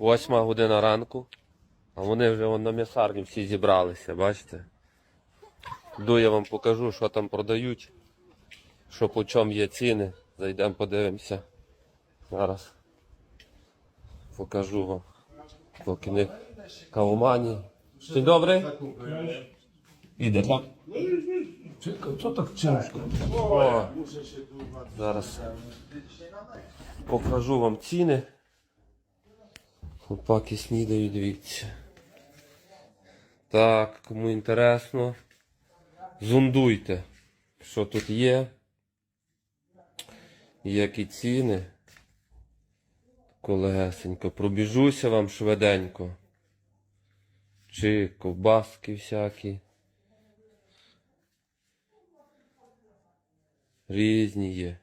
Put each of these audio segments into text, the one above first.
Восьма година ранку. А вони вже вон на м'ясарні всі зібралися, бачите? Йду я вам покажу, що там продають, що по чому є ціни. Зайдемо подивимося. Зараз покажу вам. Поки не кавомані. Dzień dobry. Іде, так? Co tak ciężko? О, зараз покажу вам ціни. Хлопаки снідають, дивіться. Так, кому інтересно, зондуйте, що тут є. Які ціни. Колегесенько, пробіжуся вам швиденько. Чи ковбаски всякі. Різні є.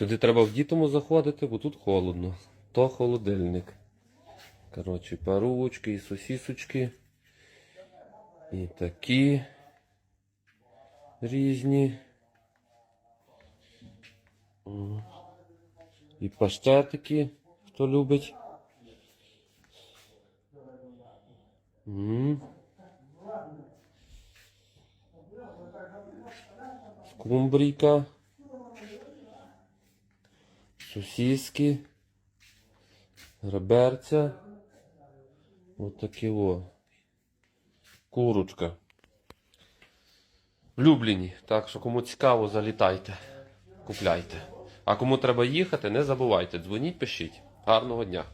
Сюди треба в дітому заходити, бо тут холодно. То холодильник. Коротше, паручки і сосісочки. І такі різні. І паштетики, хто любить. Скумбрійка. Сосиски. Реберця. Отакі такі о. Курочка. Люблені. Так що кому цікаво, залітайте. Купляйте. А кому треба їхати, не забувайте. Дзвоніть, пишіть. Гарного дня.